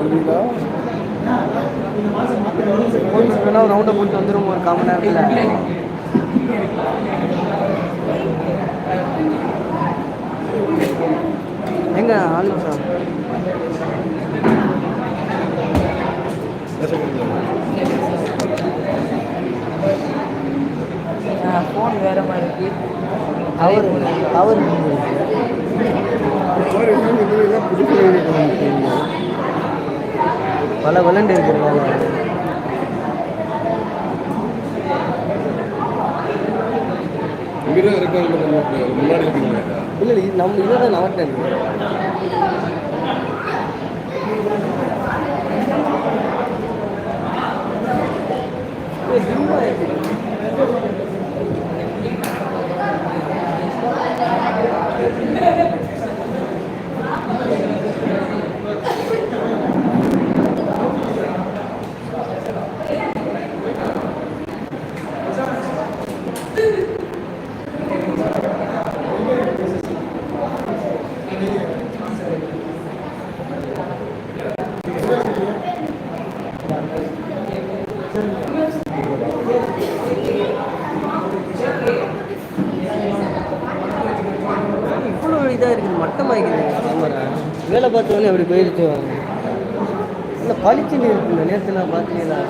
போயிட்டு ரவுண்டை போட்டு வந்துடும் ஒரு காமன் நேரத்தில். எங்க ஆளு சார் ஃபோன் வேற மாதிரி இருக்கு. அவர் அவர். பல விளண்டு இருக்கீங்களா? இல்லை இது நம்ம இதை தான் நமக்கு இருக்கு இவ்வளோ இதாக இருக்குது மட்டமாக இருக்குது கேமரா வேலை பார்த்தோன்னே போயிடுச்சு போயிருச்சு இல்லை பளிச்சுன்னு இருக்குங்க நேற்று நான் பார்த்தீங்களா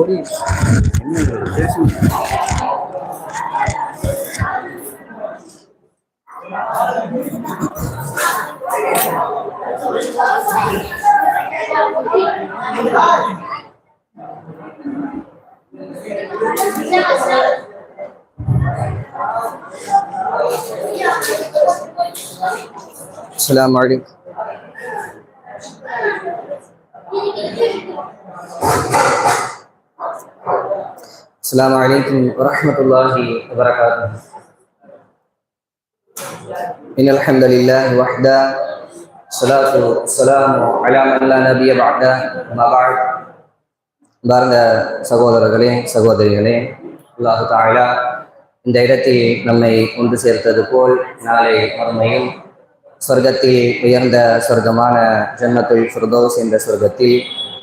ఓడి السلام عليكم السلام عليكم ورحمة الله وبركاته إن الحمد لله وحده الصلاة والسلام على من لا نبي بعده ما بعد பாருங்க சகோதரர்களே சகோதரிகளே அல்லாஹு தாலா இந்த இடத்தில் நம்மை ஒன்று சேர்த்தது போல் நாளை மறுமையில் சொர்க்கத்தில் உயர்ந்த சொர்க்கமான ஜன்னத்துல் ஃபிர்தோஸ் என்ற சொர்க்கத்தில்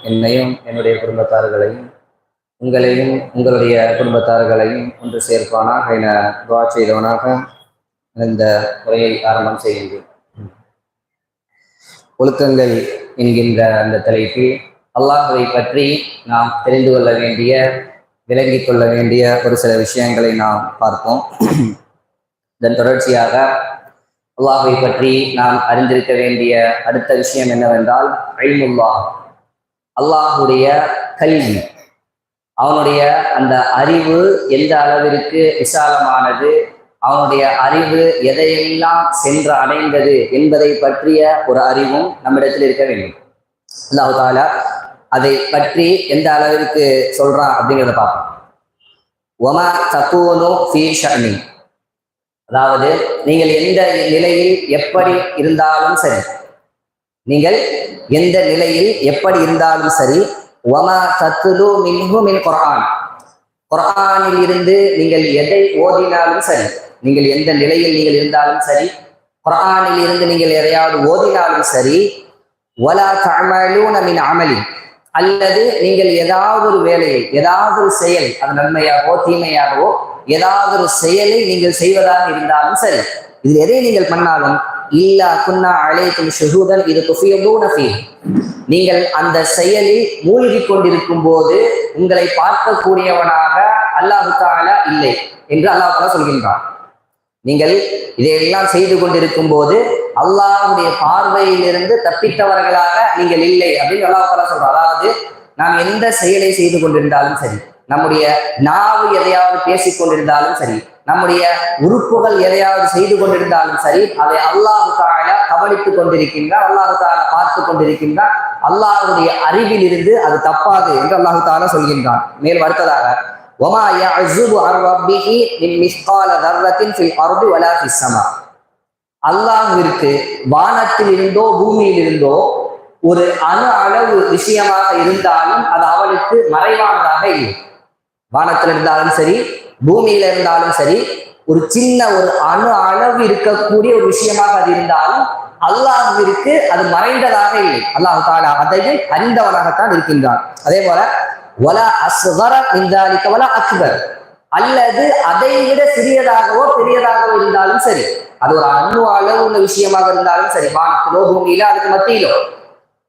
என்னையும் என்னுடைய குடும்பத்தார்களையும் உங்களையும் உங்களுடைய குடும்பத்தார்களையும் ஒன்று சேர்ப்பானாக என துவா செய்தவனாக இந்த உரையை ஆரம்பம் செய்கின்றேன். ஒழுக்கங்கள் என்கின்ற அந்த தலைப்பில் அல்லாஹுவை பற்றி நாம் தெரிந்து கொள்ள வேண்டிய விளங்கிக் கொள்ள வேண்டிய ஒரு சில விஷயங்களை நாம் பார்ப்போம். இதன் தொடர்ச்சியாக அல்லாஹை பற்றி நாம் அறிந்திருக்க வேண்டிய அடுத்த விஷயம் என்னவென்றால் ஐமுல்லா அல்லாஹுடைய கல்வி. அவனுடைய அந்த அறிவு எந்த அளவிற்கு விசாலமானது அவனுடைய அறிவு எதையெல்லாம் சென்று அடைந்தது என்பதை பற்றிய ஒரு அறிவும் நம்மிடத்தில் இருக்க வேண்டும். அல்லாஹு தாலா அதை பற்றி எந்த அளவிற்கு சொல்றான் அப்படிங்கிறத பார்ப்போம். ஒமா தக்குவனோ ஃபீ அதாவது நீங்கள் எந்த நிலையில் எப்படி இருந்தாலும் சரி. நீங்கள் எந்த நிலையில் எப்படி இருந்தாலும் சரி. ஒமா தத்துலு மின்ஹு மின் குரான் குரானில் இருந்து நீங்கள் எதை ஓதினாலும் சரி. நீங்கள் எந்த நிலையில் நீங்கள் இருந்தாலும் சரி. குரானில் இருந்து நீங்கள் எதையாவது ஓதினாலும் சரி. ஒலா தமிழும் அமலி. அல்லது நீங்கள் ஏதாவது ஒரு வேலையை ஏதாவது ஒரு செயல் அது நன்மையாகவோ தீமையாகவோ ஏதாவது ஒரு செயலை நீங்கள் செய்வதாக இருந்தாலும் சரி. இதில் எதை நீங்கள் பண்ணாலும் இல்லா குன்னா அழைக்கும் ஷுஹூதன் இது துஃபியபூன நீங்கள் அந்த செயலில் மூழ்கி கொண்டிருக்கும் போது உங்களை பார்க்கக்கூடியவனாக அல்லாஹு தாலா இல்லை என்று அல்லாஹ் தாலா சொல்கின்றான். நீங்கள் இதையெல்லாம் செய்து கொண்டிருக்கும் போது அல்லாஹுடைய பார்வையிலிருந்து தப்பித்தவர்களாக நீங்கள் இல்லை அப்படின்னு அல்லாஹ் தாலா சொல்றான். அதாவது நாம் எந்த செயலை செய்து கொண்டிருந்தாலும் சரி நம்முடைய நாவு எதையாவது பேசிக் கொண்டிருந்தாலும் சரி நம்முடைய உறுப்புகள் எதையாவது செய்து கொண்டிருந்தாலும் சரி அதை அல்லாஹு தாயா கவனித்துக் கொண்டிருக்கின்றார் அல்லாஹு தாயா பார்த்து கொண்டிருக்கின்றார் அல்லாஹுடைய அறிவில் இருந்து அது தப்பாது என்று அல்லாஹு தாரா சொல்கின்றான். மேல் வருத்ததாக ஒமா யஸுபு அர்வபிஹி மின் மிஸ்கால தர்ரத்தின் ஃபில் அல்லாஹிற்கு வானத்தில் இருந்தோ பூமியில் இருந்தோ ஒரு அணு அளவு விஷயமாக இருந்தாலும் அது அவளுக்கு மறைவானதாக இல்லை. வானத்தில் இருந்தாலும் சரி பூமியில இருந்தாலும் சரி ஒரு சின்ன ஒரு அணு அளவு இருக்கக்கூடிய ஒரு விஷயமாக அது இருந்தாலும் அல்லாஹ்விற்கு அது மறைந்ததாக இல்லை. அல்லாஹ் தாலா அதையும் அறிந்தவனாகத்தான் இருக்கின்றான். அதே போல வல அஸ்வர இந்தாலிக்க வல அக்பர். அல்லது அதை விட சிறியதாகவோ பெரியதாகவோ இருந்தாலும் சரி அது ஒரு அணு அளவு உள்ள விஷயமாக இருந்தாலும் சரி வானத்திலோ பூமியிலோ அதுக்கு மத்தியிலோ.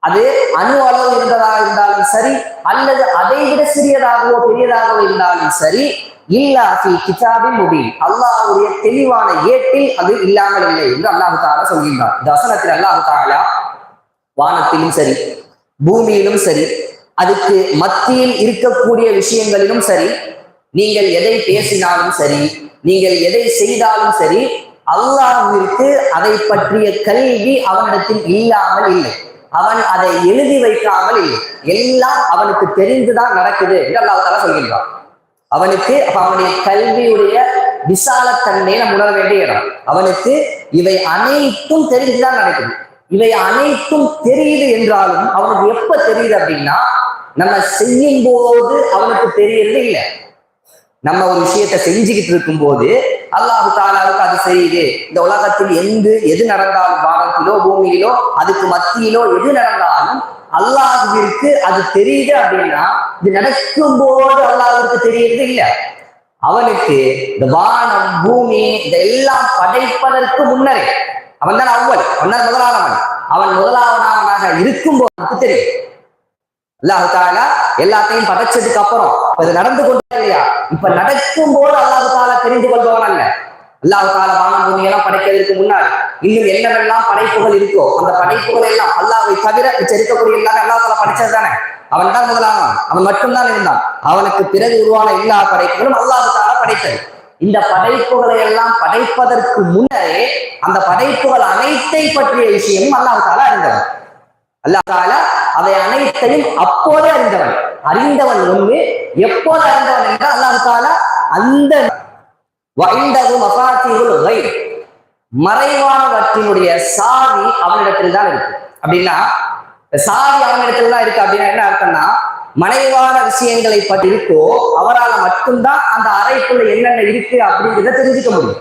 அது அணு அளவு இருந்ததாக இருந்தாலும் சரி அல்லது அதை விட சிறியதாகவோ பெரியதாகவோ இருந்தாலும் சரி இல்லா ஃபி கிதாபின் முபீன். அல்லாஹுடைய தெளிவான ஏட்டில் அது இல்லாமல் இல்லை என்று அல்லாஹு தாலா சொல்கின்றான். இந்த வசனத்தில் அல்லாஹு தாலா வானத்திலும் சரி பூமியிலும் சரி அதுக்கு மத்தியில் இருக்கக்கூடிய விஷயங்களிலும் சரி நீங்கள் எதை பேசினாலும் சரி நீங்கள் எதை செய்தாலும் சரி அல்லாஹிற்கு அதை பற்றிய கல்வி அவனிடத்தில் இல்லாமல் இல்லை. அவன் அதை எழுதி வைக்காமல் இல்லை. எல்லாம் அவனுக்கு தெரிந்துதான் நடக்குது என்று அல்லாஹ் சொல்கின்றான். அவனுக்கு அவனுடைய கல்வியுடைய விசாலத்தன்மையை நம்ம உணர வேண்டிய இடம் அவனுக்கு இவை அனைத்தும் தெரிஞ்சுதான் நடக்குது. இவை அனைத்தும் தெரியுது என்றாலும் அவனுக்கு எப்ப தெரியுது அப்படின்னா நம்ம செய்யும் போது அவனுக்கு தெரியறது இல்லை. நம்ம ஒரு விஷயத்த செஞ்சுக்கிட்டு இருக்கும் போது அல்லாஹு தாலாவுக்கு அது செய்யுது இந்த உலகத்தில் எங்கு எது நடந்தாலும் வானத்திலோ பூமியிலோ அதுக்கு மத்தியிலோ எது நடந்தாலும் அல்லாஹுவிற்கு அது தெரியுது அப்படின்னா இது நடக்கும் போது அல்லாஹுக்கு தெரியறது இல்ல. அவனுக்கு இந்த வானம் பூமி இதெல்லாம் படைப்பதற்கு முன்னரே அவன் தான் அவ்வள் அவன் தான் முதலானவன். அவன் முதலாவனாவனாக இருக்கும் போது தெரியும். அல்லாஹு தாலா எல்லாத்தையும் படைச்சதுக்கு அப்புறம் இப்ப இது நடந்து கொண்டே இல்லையா இப்ப நடக்கும் போது அல்லாஹு தாலா தெரிந்து கொள்பவன் அல்ல. அல்லாஹு தாலா வானம் பூமி எல்லாம் படைக்கிறதுக்கு முன்னாடி இன்னும் என்னவெல்லாம் படைப்புகள் இருக்கோ அந்த படைப்புகள் எல்லாம் அல்லாவை தவிர மிச்சம் இருக்கக்கூடிய எல்லாமே அல்லாஹ் தாலா படைச்சது தானே? அவன் தான் முதலானவன். அவன் மட்டும்தான் இருந்தான். அவனுக்கு பிறகு உருவான எல்லா படைப்புகளும் அல்லாஹு தாலா படைத்தது. இந்த படைப்புகளை எல்லாம் படைப்பதற்கு முன்னரே அந்த படைப்புகள் அனைத்தை பற்றிய விஷயமும் அல்லாஹு தாலா அறிந்தவன். அல்லாஹால அவை அனைத்தையும் அப்போதே அறிந்தவன். அறிந்தவன் ஒண்ணு எப்போது அறிந்தவன் என்றால் அல்லாஹால அந்த வைண்டது மசாத்திகள் வை மறைவானவற்றினுடைய சாவி அவனிடத்தில் தான் இருக்கு. அப்படின்னா சாதி சாவி அவனிடத்தில் தான் இருக்கு அப்படின்னா என்ன அர்த்தம்னா மறைவான விஷயங்களை பற்றி இருக்கோ அவரால் மட்டும்தான் அந்த அறைக்குள்ள என்னென்ன இருக்கு அப்படிங்கிறத தெரிஞ்சுக்க முடியும்.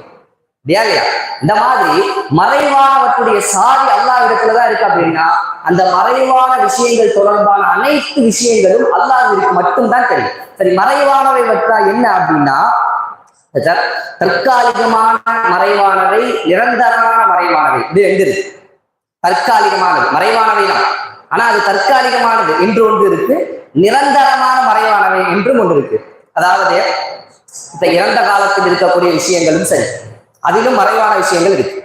இல்லையா இல்லையா? இந்த மாதிரி மறைவானவற்றுடைய சாதி அல்லாஹ் இடத்துலதான் இருக்கு அப்படின்னா அந்த மறைவான விஷயங்கள் தொடர்பான அனைத்து விஷயங்களும் அல்லாஹ்விற்கு மட்டும்தான் தெரியும். சரி மறைவானவை வற்றா என்ன அப்படின்னா தற்காலிகமான மறைவானவை நிரந்தரமான மறைவானவை. இது எங்க இருக்கு? தற்காலிகமானது. மறைவானவை தான். ஆனா அது தற்காலிகமானது என்று ஒன்று இருக்கு நிரந்தரமான மறைவானவை என்றும் ஒன்று இருக்கு. அதாவது இந்த இறந்த காலத்தில் இருக்கக்கூடிய விஷயங்களும் சரி. அதிலும் மறைவான விஷயங்கள் இருக்கு.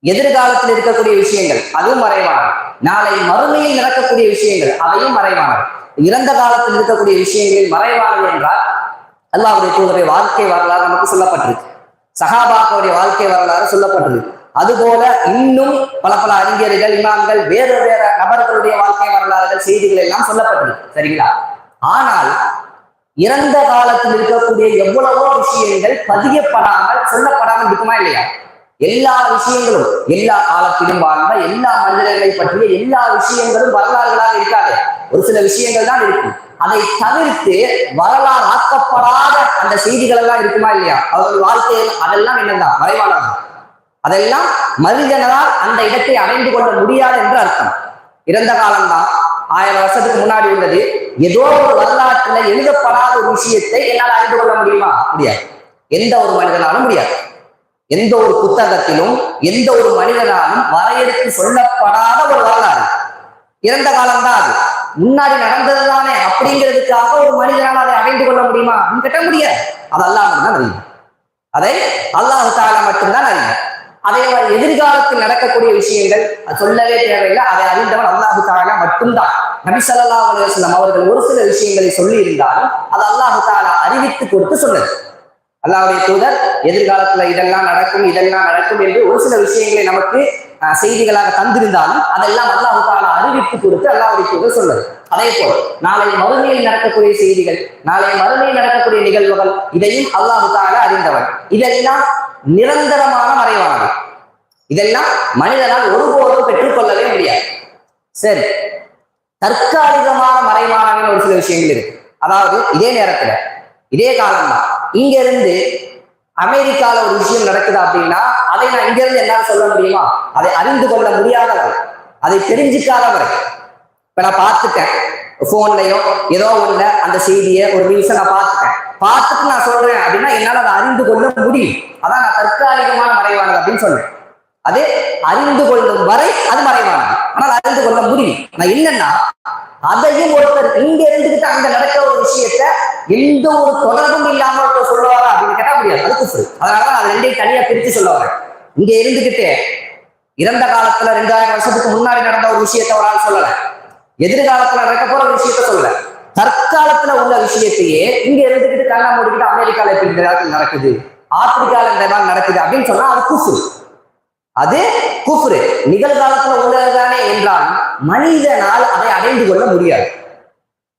எதிர்காலத்தில் இருக்கக்கூடிய விஷயங்கள் அதுவும் மறைவானது நாளை மறுமையில் நடக்கக்கூடிய விஷயங்கள் அதையும் மறைவானது இறந்த காலத்தில் இருக்கக்கூடிய விஷயங்களில் மறைவானது என்றால் அல்லாவுடைய தூதருடைய வாழ்க்கை வரலாறு நமக்கு சொல்லப்பட்டிருக்கு. சகாபாக்களுடைய வாழ்க்கை வரலாறு சொல்லப்பட்டிருக்கு. அதுபோல இன்னும் பல பல அறிஞர்கள் இமாம்கள் வேறு வேற நபர்களுடைய வாழ்க்கை வரலாறுகள் செய்திகள் எல்லாம் சொல்லப்பட்டிருக்கு. சரிங்களா? ஆனால் இறந்த காலத்தில் இருக்கக்கூடிய எவ்வளவோ விஷயங்கள் பதியப்படாமல் சொல்லப்படாமல் இருக்குமா இல்லையா? எல்லா விஷயங்களும் எல்லா காலத்திலும் வாழ்ந்த எல்லா மனிதர்களை பற்றிய எல்லா விஷயங்களும் வரலாறுகளாக இருக்காது. ஒரு சில விஷயங்கள் தான் இருக்கும். அதை தவிர்த்து வரலாறு ஆக்கப்படாத அந்த செய்திகள் எல்லாம் இருக்குமா இல்லையா? அவர்கள் வாழ்க்கையில் அதெல்லாம் என்னதான் மறைவானதான் அதெல்லாம் மனிதனால் அந்த இடத்தை அடைந்து கொள்ள முடியாது என்று அர்த்தம். இறந்த காலம்தான். ஆயிரம் வருஷத்துக்கு முன்னாடி உள்ளது. ஏதோ ஒரு வரலாற்றுல எழுதப்படாத ஒரு விஷயத்தை என்னால் அறிந்து கொள்ள முடியுமா? முடியாது. எந்த ஒரு மனிதனாலும் முடியாது. எந்த ஒரு புத்தகத்திலும் எந்த ஒரு மனிதனாலும் வரையறுத்து சொல்லப்படாத ஒரு வரலாறு. இறந்த காலம்தான் அது. முன்னாடி நடந்தது தானே அப்படிங்கிறதுக்காக ஒரு மனிதனால் அதை அடைந்து கொள்ள முடியுமா? அப்படின்னு கேட்ட முடியாது. அது அல்லாஹ் தான் அறியும் அதை அல்லாஹு தாலா மட்டும்தான் அறியும் அதே மாதிரி எதிர்காலத்தில் நடக்கக்கூடிய விஷயங்கள் அது சொல்லவே தேவையில்லை. அதை அறிந்தவன் அல்லாஹு தாலா மட்டும்தான். நபி ஸல்லல்லாஹு அவர்கள் ஒரு சில விஷயங்களை சொல்லி இருந்தாலும் அது அல்லாஹு தாலா அறிவித்து கொடுத்து சொன்னது. அல்லாவுடைய தூதர் எதிர்காலத்துல இதெல்லாம் நடக்கும் இதெல்லாம் நடக்கும் என்று ஒரு சில விஷயங்களை நமக்கு செய்திகளாக தந்திருந்தாலும் அதெல்லாம் அல்லாஹுக்கான அறிவிப்பு கொடுத்து அல்லாஹ்வுடைய தூதர் அதே போல் நாளை மறுமையில் நடக்கக்கூடிய செய்திகள் நாளை மறுமையில் நடக்கக்கூடிய நிகழ்வுகள் இதையும் அல்லாஹுக்காக அறிந்தவன். இதெல்லாம் நிரந்தரமான மறைவானது. இதெல்லாம் மனிதனால் ஒருபோதும் பெற்றுக்கொள்ளவே முடியாது. சரி. தற்காலிகமான மறைவானவன் ஒரு சில விஷயங்கள் இருக்கு. அதாவது இதே நேரத்துல இதே காலம்தான். இங்க இருந்து அமெரிக்கால ஒரு விஷயம் நடக்குது அப்படின்னா அதை நான் இங்க இருந்து என்னால சொல்ல முடியுமா? அதை அறிந்து கொள்ள முடியாதவர் அதை தெரிஞ்சுக்காதவர். இப்ப நான் பார்த்துட்டேன். போன்லயோ ஏதோ ஒண்ணுல அந்த செய்தியை ஒரு நியூஸை நான் பார்த்துட்டேன். பார்த்துட்டு நான் சொல்றேன் அப்படின்னா என்னால அதை அறிந்து கொள்ள முடியும். அதான் நான் தற்காலிகமான மறைவானது அப்படின்னு சொல்றேன். அது அறிந்து கொள்ளும் வரை அது மறைவானது. ஆனால் அறிந்து கொள்ள முடியும். நான் என்னன்னா அதையும் ஒருத்தர் இங்க இருந்துகிட்டு அங்க நடக்கிற ஒரு விஷயத்த எந்த ஒரு தொடர்பும் இல்லாம ஒருத்தர் சொல்ல கேட்டா அதனாலதான் அது ரெண்டையும் தனியா பிரித்து சொல்ல வரேன். இங்க இருந்துகிட்டு இறந்த காலத்துல ரெண்டாயிரம் வருஷத்துக்கு முன்னாடி நடந்த ஒரு விஷயத்த ஒரு ஆள் சொல்லல. எதிர்காலத்துல நடக்க போற ஒரு விஷயத்த சொல்லல. தற்காலத்துல உள்ள விஷயத்தையே இங்க இருந்துகிட்டு கண்ணா மூடிக்கிட்டு அமெரிக்கால இப்படி இந்த நேரத்தில் நடக்குது? ஆப்பிரிக்கால இந்த மாதிரி நடக்குது அப்படின்னு சொன்னா அது குஃபு அது குஃப்ரு. நிகழ்காலத்துல உள்ளதுதானே என்றால் மனிதனால் அதை அடைந்து கொள்ள முடியாது.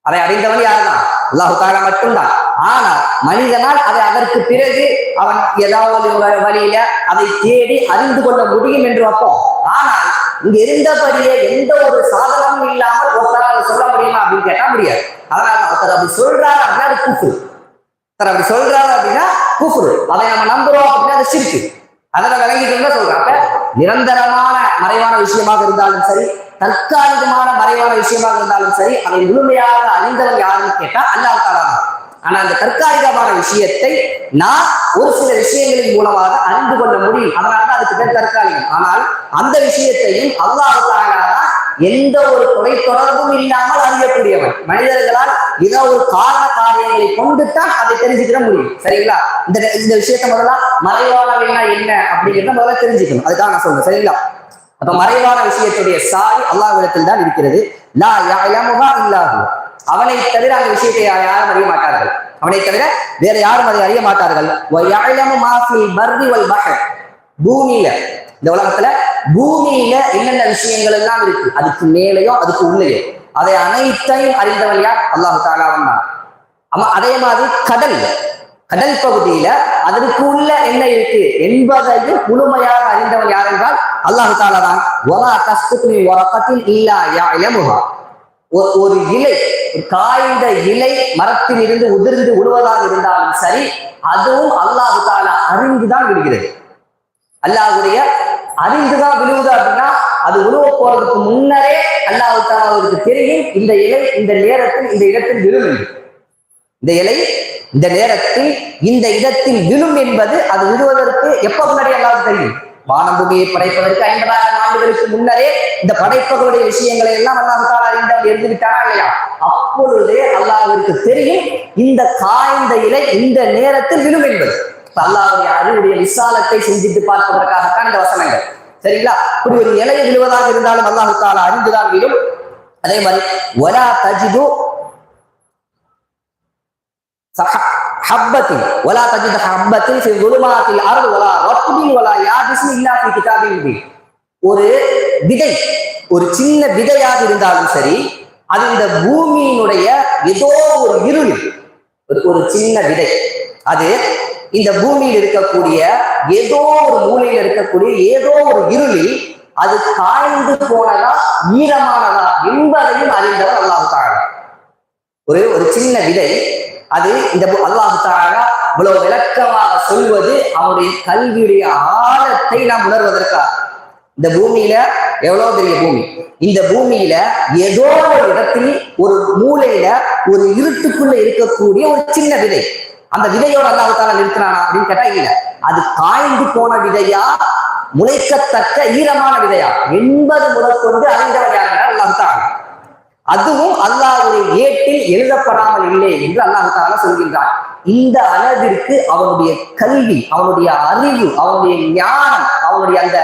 அதை அடைந்தவன் யாருதான்? அல்லாஹு தாலா மட்டும்தான். ஆனால் மனிதனால் அதை அதற்கு பிறகு அவன் ஏதாவது வழியில அதை தேடி அறிந்து கொள்ள முடியும் என்று வைப்போம் ஆனால் இங்க இருந்தபடியே எந்த ஒரு சாதனமும் இல்லாமல் ஒருத்தரால் சொல்ல முடியுமா அப்படின்னு கேட்டா முடியாது. அதனால ஒருத்தர் அப்படி சொல்றாரு அப்படின்னா அது குஃபு ஒருத்தர் அப்படி சொல்றாரு அப்படின்னா குஃபுரு. அதை நம்ம நம்புறோம் அப்படின்னா அது சிரிக்கு அதெல்லாம் விளங்கிட்டு சொல்றாங்க? நிரந்தரமான மறைவான விஷயமாக இருந்தாலும் சரி தற்காலிகமான மறைவான விஷயமாக இருந்தாலும் சரி அதை முழுமையாக அறிந்தவன் யாருன்னு கேட்டா அல்லாஹ் தாலா தான். ஆனா அந்த தற்காலிகமான விஷயத்தை நான் ஒரு சில விஷயங்களின் மூலமாக அறிந்து கொள்ள முடியும். அதனாலதான் அதுக்கு பேர் தற்காலிகம். ஆனால் அந்த விஷயத்தையும் அல்லாஹ் தான் எந்த ஒரு தொலை தொடர்பும் இல்லாமல் அறியக்கூடியவன். மனிதர்களால் ஏதோ ஒரு காரண காரியங்களை கொண்டு தான் அதை தெரிஞ்சுக்கிற முடியும். சரிங்களா? இந்த இந்த விஷயத்த முதல்ல மறைவானவைனா என்ன அப்படிங்கிறத முதல்ல தெரிஞ்சுக்கணும். அதுக்காக நான் சொல்றேன். சரிங்களா? அப்ப மறைவான விஷயத்துடைய சாரி அல்லாஹ்விடத்தில் தான் இருக்கிறது. லா யஅலமுஹா இல்லாஹு அவனை தவிர அந்த விஷயத்தை யாரும் அறிய மாட்டார்கள். அவனை தவிர வேற யாரும் அதை அறிய மாட்டார்கள். பூமியில இந்த உலகத்துல பூமியில என்னென்ன விஷயங்கள் எல்லாம் இருக்கு? அதுக்கு மேலேயோ அதுக்கு உள்ளேயோ. அதை அனைத்தையும் அறிந்தவன் யார்? அல்லாஹு தாலாவன் தான் ஆமா அதே மாதிரி கடல். கடல் பகுதியில அதற்கு உள்ள என்ன இருக்கு? என்பதையும் முழுமையாக அறிந்தவன் யார் என்றால் அல்லாஹு தாலா தான். ஒரு இலை காய்ந்த இலை மரத்தில் இருந்து உதிர்ந்து விடுவதாக இருந்தாலும் சரி அதுவும் அல்லாஹு தாலா அறிந்துதான் விடுகிறது. அல்லாஹுடைய அறிந்துதான் விழுவுது அப்படின்னா அது உழுவ போறதுக்கு முன்னரே அல்லாஹு தாலாவுக்கு தெரியும் இந்த இலை இந்த நேரத்தில் இந்த இடத்தில் விழும் என்று. இந்த இலை இந்த நேரத்தில் இந்த இடத்தில் விழும் என்பது அது விழுவதற்கு எப்ப முன்னாடி அல்லாவுக்கு தெரியும்? வானபூமியை படைப்பதற்கு ஐம்பதாயிரம் ஆண்டுகளுக்கு முன்னரே இந்த படைப்புகளுடைய விஷயங்களை எல்லாம் அல்லாஹால அறிந்தவன் இருந்துவிட்டாரா இல்லையா? அப்பொழுதே அல்லாஹிற்கு தெரியும் இந்த காய்ந்த இலை இந்த நேரத்தில் விழும் என்பது. அல்லாஹுடைய அறிவுடைய விசாலத்தை சிந்தித்து பார்ப்பதற்காகத்தான் இந்த வசனங்கள். சரிங்களா? இப்படி ஒரு இலையை விழுவதாக இருந்தாலும் அல்லாஹு தாலா அறிந்துதான் விடும். அதே மாதிரி ஒலா தஜிது சஹா. ஹப்பத்தின் ஒலா தஜித ஹப்பத்தின் ஃபி குலுமாத்தில் அருள் ஒலா ரத்துபின் ஒலா யாபிசின் இல்லா ஃபி கிதாபின் ஒரு விதை ஒரு சின்ன விதையாக இருந்தாலும் சரி அது இந்த பூமியினுடைய ஏதோ ஒரு இருள் ஒரு சின்ன விதை. அது இந்த பூமியில் இருக்கக்கூடிய ஏதோ ஒரு மூலையில் இருக்கக்கூடிய ஏதோ ஒரு இருளில் அது காய்ந்து போனதா ஈரமானதா என்பதையும் அறிந்தவர் அல்லாஹ் ஒரு ஒரு சின்ன விதை அது இந்த அல்லாஹு தாரா இவ்வளவு விளக்கமாக சொல்வது அவருடைய கல்வியுடைய ஆழத்தை நாம் உணர்வதற்காக. இந்த பூமியில எவ்வளவு பெரிய பூமி? இந்த பூமியில ஏதோ ஒரு இடத்தில் ஒரு மூலையில ஒரு இருட்டுக்குள்ள இருக்கக்கூடிய ஒரு சின்ன விதை. அந்த விதையோட அல்லாஹால நிறுத்தினானா அப்படின்னு கேட்டா இல்ல. அது காய்ந்து போன விதையா முளைக்கத்தக்க ஈரமான விதையா? எண்பது முதற்கொண்டு அறிந்தவர் யார் அல்லாஹால அதுவும் அல்லாஹுடைய ஏட்டில் எழுதப்படாமல் இல்லை என்று அல்லாஹால சொல்கின்றான். இந்த அளவிற்கு அவனுடைய கல்வி அவனுடைய அறிவு அவனுடைய ஞானம் அவனுடைய அந்த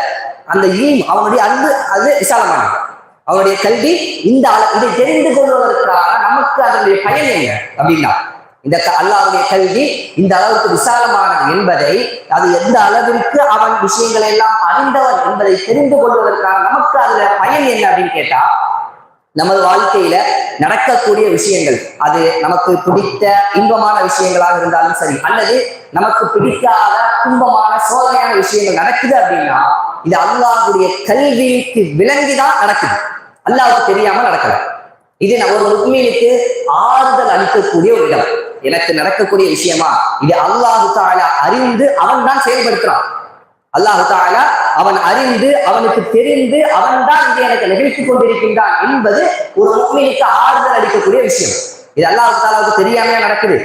அந்த ஈம் அவனுடைய அன்பு அது விசாலமானது. அவனுடைய கல்வி இந்த அள- இதை தெரிந்து கொள்வதற்காக நமக்கு அதனுடைய பயன் என்ன அப்படின்னா இந்த க- கல்வி இந்த அளவுக்கு விசாலமானது என்பதை அது எந்த அளவிற்கு அவன் விஷயங்களை எல்லாம் அறிந்தவன் என்பதை தெரிந்து கொள்வதற்காக நமக்கு அதுல பயன் என்ன அப்படின்னு கேட்டா நமது வாழ்க்கையில நடக்கக்கூடிய விஷயங்கள். அது நமக்கு பிடித்த இன்பமான விஷயங்களாக இருந்தாலும் சரி அல்லது நமக்கு பிடிக்காத துன்பமான சோதனையான விஷயங்கள் நடக்குது அப்படின்னா இது அல்லாஹுடைய கல்விக்கு விளங்கிதான் நடக்குது. அல்லாவுக்கு தெரியாம நடக்கல. இது ஒரு முக்மீனுக்கு ஆறுதல் அளிக்கக்கூடிய ஒரு இடம். எனக்கு நடக்கக்கூடிய விஷயமா இது அல்லாஹு தாலா அறிந்து அவன் தான் செயல்படுத்துறான். அல்லாஹு தாலா அவன் அறிந்து அவனுக்கு தெரிந்து அவன் தான் இங்கே எனக்கு நிகழ்த்தி கொண்டிருக்கின்றான் என்பது ஒரு முக்மீனுக்கு ஆறுதல் அளிக்கக்கூடிய விஷயம். இது அல்லாஹு தாலாவுக்கு தெரியாமையா நடக்குது?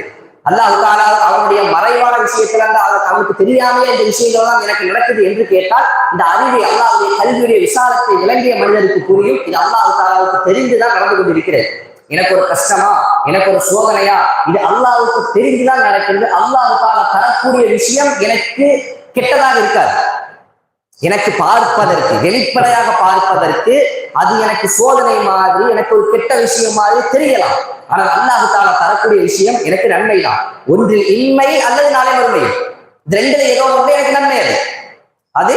அல்லாஹு தாலா அவனுடைய மறைவான விஷயத்துல இருந்து அவனுக்கு தெரியாமையே இந்த விஷயங்கள் தான் எனக்கு நடக்குது என்று கேட்டால் இந்த அறிவை அல்லாஹுடைய கல்வியுடைய விசாரத்தை விளங்கிய மனிதருக்கு புரியும். இது அல்லாஹு தாலாவுக்கு தெரிந்துதான் நடந்து கொண்டிருக்கிறது. எனக்கு ஒரு கஷ்டமா? எனக்கு ஒரு சோதனையா? இது அல்லாவுக்கு தெரிஞ்சுதான் நடக்கிறது. அல்லாஹு தாலா தரக்கூடிய விஷயம் எனக்கு கெட்டதாக இருக்காது. எனக்கு பார்ப்பதற்கு வெளிப்படையாக பார்ப்பதற்கு அது எனக்கு சோதனை மாதிரி எனக்கு ஒரு கெட்ட விஷயம் மாதிரி தெரியலாம். ஆனால் அல்லாஹு தாலா தரக்கூடிய விஷயம் எனக்கு நன்மை தான் ஒன்றில் இன்மை அல்லது நாளை மறுமை. இது ரெண்டுல ஏதோ ஒன்று எனக்கு நன்மை அது. அது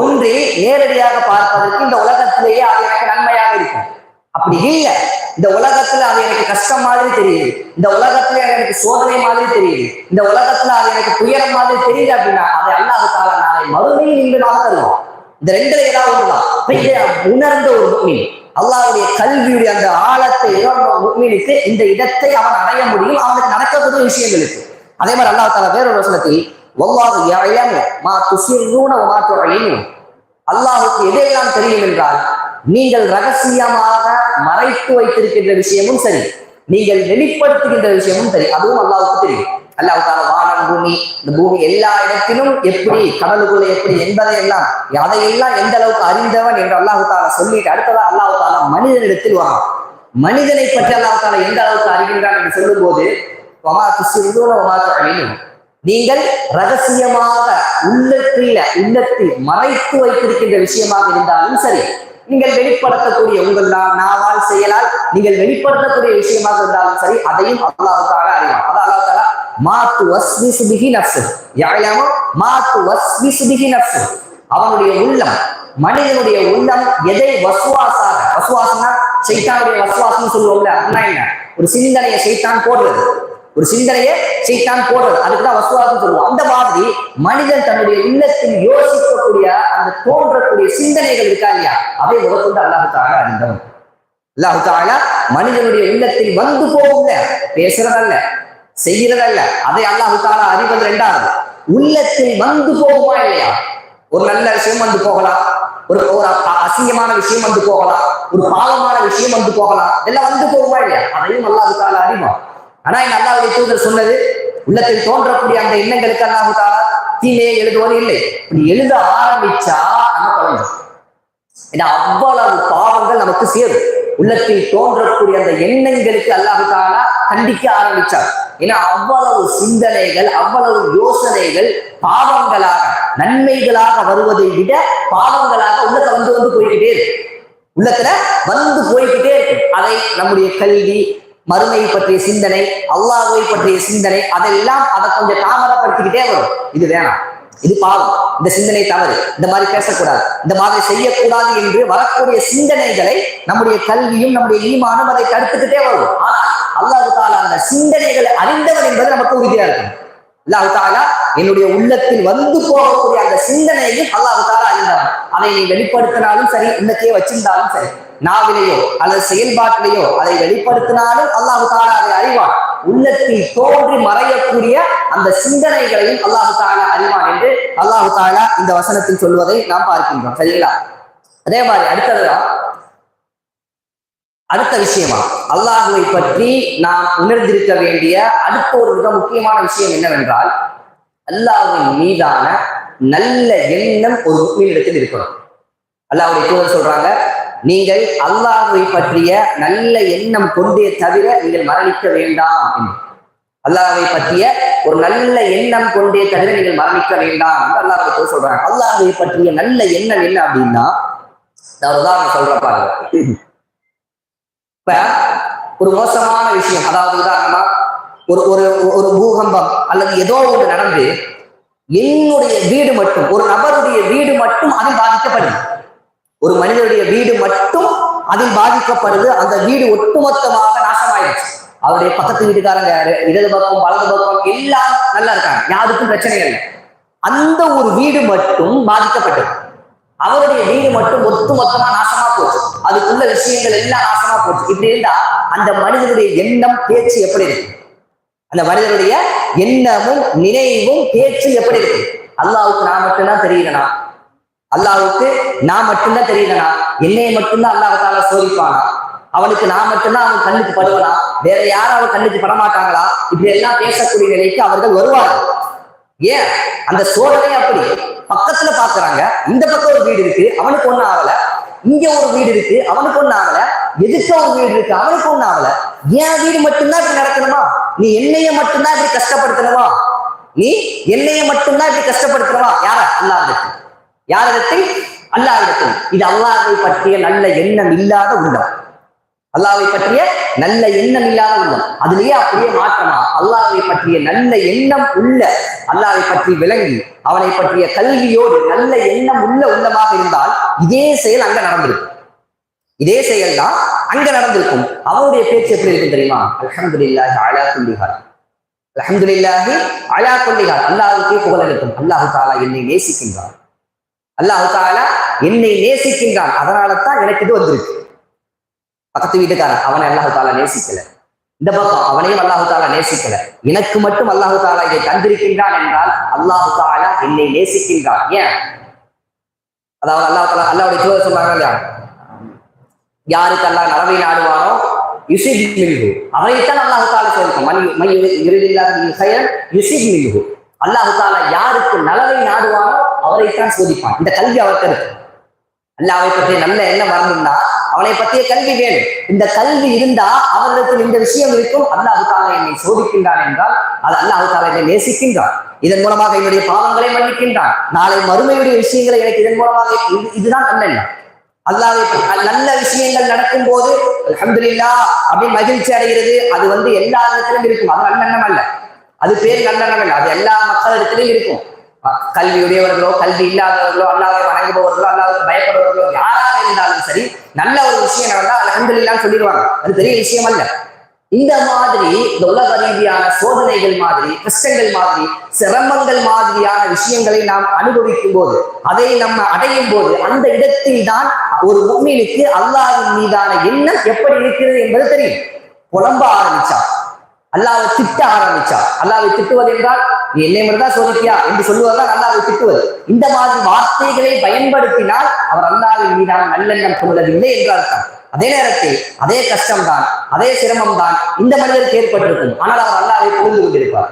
ஒன்றில் நேரடியாக பார்ப்பதற்கு இந்த உலகத்திலேயே அது எனக்கு நன்மையாக இருக்கும். அப்படி இல்லை. இந்த உலகத்துல அது எனக்கு கஷ்டம் மாதிரி தெரியுது. இந்த உலகத்துல எனக்கு சோதனை மாதிரி தெரியுது. இந்த உலகத்துல அது எனக்கு துயரம் மாதிரி தெரியுது அப்படின்னா அதை அல்லாஹ் தாலா நாளை மறுமையில் இன்று நாள் தருவோம் இந்த ரெண்டுல ஏதாவது ஒண்ணுதான். உணர்ந்த ஒரு முக்மீன் அல்லாவுடைய கல்வியுடைய அந்த ஆழத்தை உணர்ந்த முக்மீனுக்கு இந்த இடத்தை அவன் அடைய முடியும். அவனுக்கு நடக்கக்கூடிய விஷயங்களுக்கு. அதே மாதிரி அல்லாஹ் தாலா வேறொரு வசனத்தில் ஒவ்வாறு யஅலமு மா துசிர்ரூன வ மா அல்லாஹுக்கு எதையெல்லாம் தெரியும் என்றால் நீங்கள் ரகசியமாக மறைத்து வைத்திருக்கின்ற விஷயமும் சரி. நீங்கள் வெளிப்படுத்துகின்ற விஷயமும் சரி. அதுவும் அல்லாவுக்கு தெரியும். அல்லாவுக்கான வானம் பூமி இந்த பூமி எல்லா இடத்திலும் எப்படி கடலுக்குள்ள எப்படி என்பதை எல்லாம் அதையெல்லாம் எந்த அளவுக்கு அறிந்தவன் என்று அல்லாஹு சொல்லிட்டு அடுத்ததான் அல்லாஹு மனிதனிடத்தில் வரான். மனிதனை பற்றி அல்லாஹு எந்த அளவுக்கு அறிகின்றான் என்று சொல்லும்போது போது நீங்கள் ரகசியமாக உள்ளத்தில் உள்ளத்தில் மறைத்து வைத்திருக்கின்ற விஷயமாக இருந்தாலும் சரி நீங்கள் வெளிப்படுத்தக்கூடிய உங்கள் நா- நாவால் செயலால் நீங்கள் வெளிப்படுத்தக்கூடிய விஷயமாக இருந்தாலும் சரி அதையும் அல்லாவுக்காக அறியும் அதான் மாத்து வஸ்விசு பிஹி நப்சு யாழமோ மாத்து வஸ்விசு பிஹி நப்சு அவனுடைய உள்ளம் மனிதனுடைய உள்ளம் எதை வசுவாசாக வசுவாசம்னா சைத்தானுடைய வசுவாசம் சொல்லுவோம்ல அப்படின்னா என்ன? ஒரு சிந்தனையை சைத்தான் போடுறது. ஒரு சிந்தனையை சைத்தான் போடுறது அதுக்குதான் வசுவாசம் சொல்லுவோம். அந்த மாதிரி மனிதன் தன்னுடைய இல்லத்தில் யோசிக்கக்கூடிய அந்த தோன்றக்கூடிய சிந்தனைகள் இருக்கா இல்லையா? அவை முதற்கொண்டு அல்லாஹுக்காக அறிந்தவன். அல்லாஹுக்காக மனிதனுடைய இல்லத்தில் வந்து போகுங்க பேசுறதல்ல செய்யறதல்ல அதை அல்லாஹுக்காக அறிவது ரெண்டாவது. உள்ளத்தில் வந்து போகுமா இல்லையா? ஒரு நல்ல விஷயம் வந்து போகலாம். ஒரு ஒரு அசிங்கமான விஷயம் வந்து போகலாம். ஒரு பாவமான விஷயம் வந்து போகலாம். இதெல்லாம் வந்து போகுமா இல்லையா? அதையும் அல்லாஹுக்காக அறிவான். ஆனா இந்த அல்லாவுடைய தூதர் சொன்னது உள்ளத்தில் தோன்றக்கூடிய அந்த எண்ணங்களுக்கு அல்லாஹு தாரா தீமையை எழுதுவது இல்லை. இப்படி எழுத ஆரம்பிச்சா நம்ம குழந்தை. ஏன்னா அவ்வளவு பாவங்கள் நமக்கு சேரும். உள்ளத்தில் தோன்றக்கூடிய அந்த எண்ணங்களுக்கு அல்லாஹு தாலா கண்டிக்க ஆரம்பிச்சார். ஏன்னா அவ்வளவு சிந்தனைகள் அவ்வளவு யோசனைகள் பாவங்களாக நன்மைகளாக வருவதை விட பாவங்களாக உள்ளத்தை வந்து வந்து போய்கிட்டே இருக்கு. உள்ளத்துல வந்து போய்கிட்டே இருக்கு. அதை நம்முடைய கல்வி மறுமையை பற்றிய சிந்தனை அல்லாஹை பற்றிய சிந்தனை அதெல்லாம் அதை கொஞ்சம் தாமதப்படுத்திக்கிட்டே வரும். இது வேணாம். இது பாவம். இந்த சிந்தனை தவறு. இந்த மாதிரி பேசக்கூடாது. இந்த மாதிரி செய்யக்கூடாது என்று வரக்கூடிய சிந்தனைகளை நம்முடைய கல்வியும் நம்முடைய ஈமானும் அதை தடுத்துக்கிட்டே வரும். ஆனால் அல்லாஹு தாலா அந்த சிந்தனைகளை அறிந்தவர் என்பது நமக்கு உறுதியாக இருக்கும் அல்லாஹு தாலா என்னுடைய உள்ளத்தில் வந்து போகக்கூடிய அந்த சிந்தனையும் அல்லாஹ் தாலா அறிந்தவன் அதை நீ வெளிப்படுத்தினாலும் சரி இன்னத்தையே வச்சிருந்தாலும் சரி நாவிலேயோ அல்லது செயல்பாட்டிலேயோ அதை வெளிப்படுத்தினாலும் அல்லாஹு தாலா அதை அறிவான். உள்ளத்தில் தோன்றி மறையக்கூடிய அந்த சிந்தனைகளையும் அல்லாஹு தாலா அறிவான் என்று அல்லாஹு தாலா இந்த வசனத்தில் சொல்வதை நாம் பார்க்கின்றோம். சரிங்களா? அதே மாதிரி அடுத்ததுதான் அடுத்த விஷயமா அல்லாஹுவை பற்றி நாம் உணர்ந்திருக்க வேண்டிய அடுத்த ஒரு மிக முக்கியமான விஷயம் என்னவென்றால் அல்லாஹின் மீதான நல்ல எண்ணம் ஒரு முக்மீனிடத்தில் இருக்கணும். அல்லாஹுடைய தூதர் சொல்றாங்க நீங்கள் அல்லாஹுவை பற்றிய நல்ல எண்ணம் கொண்டே தவிர நீங்கள் மரணிக்க வேண்டாம் என்று. பற்றிய ஒரு நல்ல எண்ணம் கொண்டே தவிர நீங்கள் மரணிக்க வேண்டாம் என்று அல்லாஹ்வை தூதர் சொல்றாங்க. அல்லாஹ்வை பற்றிய நல்ல எண்ணம் என்ன அப்படின்னா நான் உதாரணம் சொல்ற பாருங்க. இப்ப ஒரு மோசமான விஷயம் அதாவது உதாரணமா ஒரு ஒரு ஒரு பூகம்பம் அல்லது ஏதோ ஒன்று நடந்து என்னுடைய வீடு மட்டும் ஒரு நபருடைய வீடு மட்டும் அதில் பாதிக்கப்படுது. ஒரு மனிதனுடைய வீடு மட்டும் அதில் பாதிக்கப்படுது அந்த வீடு ஒட்டுமொத்தமாக நாசமாயிடுச்சு. அவருடைய பக்கத்து வீட்டுக்காரங்க இடது பக்கம் வலது பக்கம் எல்லாம் நல்லா இருக்காங்க. யாருக்கும் பிரச்சனை இல்லை. அந்த ஒரு வீடு மட்டும் பாதிக்கப்பட்டது. அவருடைய வீடு மட்டும் ஒத்து மொத்தமா நாசமா போச்சு. அதுக்குள்ள விஷயங்கள் எல்லாம் நாசமா போச்சு. இப்படி இருந்தா அந்த மனிதனுடைய எண்ணம் பேச்சு எப்படி இருக்கு? அந்த மனிதனுடைய எண்ணமும் நினைவும் பேச்சு எப்படி இருக்கு? அல்லாவுக்கு நான் மட்டும்தான் தெரியலனா? அல்லாவுக்கு நான் மட்டும்தான் தெரியலனா? என்னையை மட்டும்தான் அல்லாஹால சோதிப்பானா? அவனுக்கு நான் மட்டும்தான் அவன் கண்ணுக்கு படுவனா? வேற யாரும் அவன் கண்ணுக்கு படமாட்டாங்களா? இப்படி எல்லாம் பேசக்கூடிய நிலைக்கு அவர்கள் வருவார்கள். ஏன்? அந்த சோதனை அப்படி. பக்கத்துல பாக்குறாங்க. இந்த பக்கம் ஒரு வீடு இருக்கு அவனுக்கு ஒண்ணு ஆகல. இங்க ஒரு வீடு இருக்கு அவனுக்கு ஒண்ணு ஆகல. எதுக்க ஒரு வீடு இருக்கு அவனுக்கு ஒண்ணு ஆகல. என் வீடு மட்டும்தான் இப்படி நடக்கணுமா? நீ என்னைய மட்டும்தான் இப்படி கஷ்டப்படுத்தணுமா? நீ என்னைய மட்டும்தான் இப்படி கஷ்டப்படுத்தணுமா? யார? அல்லாஹிடத்தில் யாரிடத்தில்? அல்லாஹிடத்தில் இது அல்லாஹை பற்றிய நல்ல எண்ணம் இல்லாத உள்ளம். அல்லாவை பற்றிய நல்ல எண்ணம் இல்லாத உள்ளம். அதுலயே அப்படியே மாற்றமா? அல்லாவை பற்றிய நல்ல எண்ணம் உள்ள அல்லாவை பற்றி விளங்கி அவனை பற்றிய கல்வியோடு நல்ல எண்ணம் உள்ள உள்ளமாக இருந்தால் இதே செயல் அங்க நடந்திருக்கும். இதே செயல் தான் அங்க நடந்திருக்கும். அவருடைய பேச்சு எப்படி இருக்கும் தெரியுமா? அல்ஹம்துலில்லாஹி அலா அலமது இல்லாஹி அலா குல்லிஹால் அல்லாஹுக்கே புகழ் இருக்கும் அல்லாஹு தாலா என்னை நேசிக்கின்றான். அல்லாஹு தாலா என்னை நேசிக்கின்றான். அதனால தான் எனக்கு இது வந்திருக்கு. பக்கத்து வீட்டுக்காரன் அவனை அல்லாஹு தாலா நேசிக்கல. இந்த பக்கம் அவனையும் அல்லாஹு தாலா நேசிக்கல. எனக்கு மட்டும் அல்லாஹு தாலா இதை தந்திருக்கின்றான் என்றால் அல்லாஹு தாலா என்னை நேசிக்கின்றான். ஏன்? அதாவது அல்லாஹ் தாலா அல்லாவுடைய தூதர் சொல்றாங்க இல்லையா? யாருக்கு அல்லாஹ் நலவை நாடுவானோ? யுசிப் மில்கு அவரைத்தான் அல்லாஹு தாலா சொல்லும் மணி மை இறுதியில்லாத செயல் யுசிப் மில்கு அல்லாஹு தாலா யாருக்கு நலவை நாடுவானோ அவரைத்தான் சோதிப்பான். இந்த கல்வி அவருக்கு இருக்கு. அல்லாவை பற்றிய நல்ல எண்ணம் வரணும்னா அவனை பற்றிய கல்வி வேணும். இந்த கல்வி இருந்தா அவர்களுக்கு இந்த விஷயம் இருக்கும். அல்லாஹுக்காக என்னை சோதிக்கின்றான் என்றால் அது அல்லாஹுக்காக என்னை நேசிக்கின்றான். இதன் மூலமாக என்னுடைய பாவங்களை மன்னிக்கின்றான். நாளை மறுமையுடைய விஷயங்களை எனக்கு இதன் மூலமாக இது- இதுதான் நல்ல எண்ணம். அல்லாவை நல்ல விஷயங்கள் நடக்கும் போது அல்ஹம்துலில்லா அப்படி மகிழ்ச்சி அடைகிறது. அது வந்து எல்லா இடத்திலும் இருக்கும். அது நல்லெண்ணம் அல்ல. அது பேர் நல்லெண்ணம் அல்ல. அது எல்லா மக்களிடத்திலும் இருக்கும். கல்வி உடையவர்களோ கல்வி இல்லாதவர்களோ அல்லாவை வணங்குபவர்களோ அல்லாத பயப்படுவர்களோ யாராக இருந்தாலும் சரி நல்ல ஒரு விஷயம் நடந்தா அல்ஹம்துலில்லான்னு சொல்லிடுவாங்க. அது பெரிய விஷயம் அல்ல. இந்த மாதிரி இந்த உலக ரீதியான சோதனைகள் மாதிரி கஷ்டங்கள் மாதிரி சிரமங்கள் மாதிரியான விஷயங்களை நாம் அனுபவிக்கும் போது அதை நம்ம அடையும் போது அந்த இடத்தில் தான் ஒரு உண்மையிலுக்கு அல்லாஹ்வின் மீதான எண்ணம் எப்படி இருக்கிறது என்பது தெரியும். புலம்ப ஆரம்பிச்சா அல்லாவை திட்ட ஆரம்பிச்சா. அல்லாவை திட்டுவது என்றால் நீ என்னை மட்டும் தான் என்று சொல்லுவதுதான் அல்லாவை திட்டுவது. இந்த மாதிரி வார்த்தைகளை பயன்படுத்தினால் அவர் அல்லாவின் மீதான நல்லெண்ணம் கொள்ளவில்லை என்று அர்த்தம். அதே நேரத்தில் அதே கஷ்டம்தான் அதே சிரமம் தான் இந்த மனிதருக்கு ஏற்பட்டிருக்கும். ஆனால் அவர் அல்லாவை புரிந்து கொண்டிருப்பார்.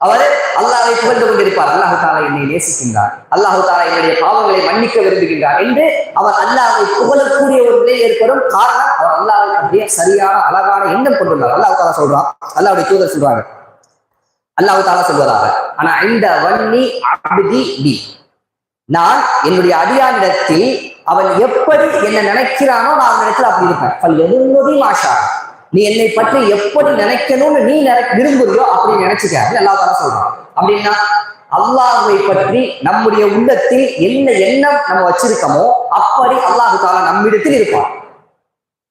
அவர் அல்லாவை புகழ்ந்து கொண்டிருப்பார். அல்லாஹு தாலா என்னை நேசிக்கின்றார். அல்லாஹு தாலா என்னுடைய பாவங்களை மன்னிக்க விரும்புகின்றார் என்று அவர் அல்லாவை புகழக்கூடிய ஒரு நிலை ஏற்படும் காரணம் அவர் அல்லாவை பற்றிய சரியான அழகான எண்ணம் கொண்டுள்ளார். அல்லாஹு தாலா சொல்றான் அல்லாவுடைய தூதர் சொல்றாங்க அல்லாஹு தாலா சொல்வதாக ஆனா இந்த வன்னி அபிதி பி. நான் என்னுடைய அடியானிடத்தில் அவன் எப்படி என்ன நினைக்கிறானோ நான் அவன் இடத்துல அப்படி இருப்பேன். பல் எதுங்கொதி மாஷா. நீ என்னை பற்றி எப்படி நினைக்கணும்னு நீ நினை விரும்புறியோ அப்படின்னு நினைச்சுக்க. அப்படின்னு அல்லாஹ் தாலா சொல்றான். அப்படின்னா அல்லாஹ்வை பற்றி நம்முடைய உள்ளத்தில் என்ன எண்ணம் நம்ம வச்சிருக்கோமோ அப்படி அல்லாஹு தாலா நம்மிடத்தில் இருப்பான்.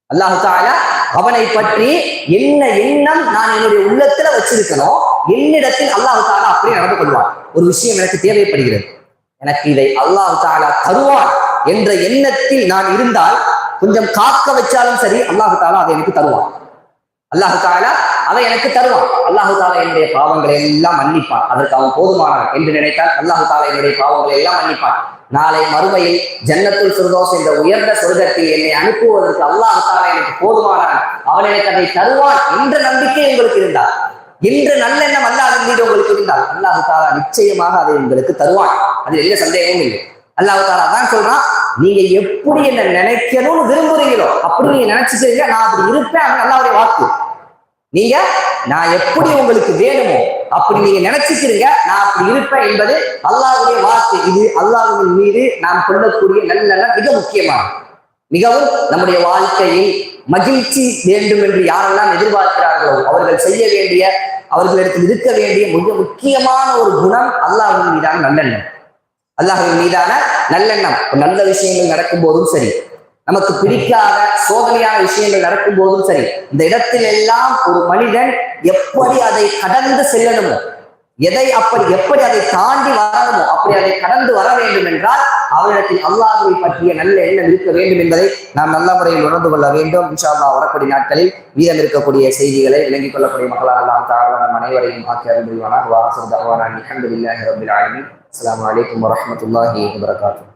அல்லாஹு தாலா அவனை பற்றி என்ன எண்ணம் நான் என்னுடைய உள்ளத்துல வச்சிருக்கணும் என்னிடத்தில் அல்லாஹு தாலா அப்படி நடந்து கொள்வான். ஒரு விஷயம் எனக்கு தேவைப்படுகிறது. எனக்கு இதை அல்லாஹு தாலா தருவான் என்ற எண்ணத்தில் நான் இருந்தால் கொஞ்சம் காக்க வச்சாலும் சரி அல்லாஹு தாலா அதை எனக்கு தருவான். அல்லாஹு தாலா அதை எனக்கு தருவான். அல்லாஹு தாலா என்னுடைய பாவங்களை எல்லாம் மன்னிப்பான். அதற்கு அவன் போதுமானவன் என்று நினைத்தால் அல்லாஹு தாலா என்னுடைய பாவங்களை எல்லாம் மன்னிப்பான். நாளை மறுமையில் ஜன்னத்துல் சுர்தோஸ் என்ற உயர்ந்த சொர்க்கத்தில் என்னை அனுப்புவதற்கு அல்லாஹு தாலா எனக்கு போதுமானான் அவன் எனக்கு அதை தருவான் என்ற நம்பிக்கை உங்களுக்கு இருந்தார் இன்று நல்லெண்ணம் அல்லாஹ் மீது உங்களுக்கு இருந்தால் அல்லாஹ் தாலா நிச்சயமாக அதை உங்களுக்கு தருவான். அது எந்த சந்தேகமும் இல்லை. அல்லாஹு தாலா தான் சொல்றான் நீங்க எப்படி என்ன நினைக்கணும்னு விரும்புறீங்களோ அப்படி நீங்க நினைச்சுக்கிறீங்க நான் அப்படி இருப்பேன் அது அல்லாவுடைய வாக்கு. நீங்க நான் எப்படி உங்களுக்கு வேணுமோ அப்படி நீங்க நினைச்சுக்கிறீங்க நான் அப்படி இருப்பேன் என்பது அல்லாஹுடைய வாக்கு இது அல்லாஹின் மீது நாம் கொள்ளக்கூடிய நல்லெண்ணம் மிக முக்கியமானது. மிகவும் நம்முடைய வாழ்க்கையில் மகிழ்ச்சி வேண்டும் என்று யாரெல்லாம் எதிர்பார்க்கிறார்களோ அவர்கள் செய்ய வேண்டிய அவர்களிடத்தில் இருக்க வேண்டிய மிக முக்கியமான ஒரு குணம் அல்லாஹின் மீதான நல்லெண்ணம். அல்லாஹின் மீதான நல்லெண்ணம். நல்ல விஷயங்கள் நடக்கும் போதும் சரி. நமக்கு பிடிக்காத சோதனையான விஷயங்கள் நடக்கும் போதும் சரி இந்த இடத்தில் எல்லாம் ஒரு மனிதன் எப்படி அதை கடந்து செல்லணுமோ எதை அப்படி எப்படி அதை தாண்டி வரணுமோ அப்படி அதை கடந்து வர வேண்டும் என்றால் அவரிடத்தில் அல்லாஹுவை பற்றிய நல்ல எண்ணம் இருக்க வேண்டும் என்பதை நாம் நல்ல முறையில் உணர்ந்து கொள்ள வேண்டும். இன்ஷா வரக்கூடிய நாட்களில் மீதம் இருக்கக்கூடிய செய்திகளை விளங்கிக் கொள்ளக்கூடிய மக்களால் அல்லாம் தாழ நம் அனைவரையும் ஆக்கி அருள்வானா வாசல் தவானா இல்லாஹி ரபில் ஆலமின். அஸ்லாம் வலைக்கம் வரமத்துல்லாஹி வபரகாத்துஹு.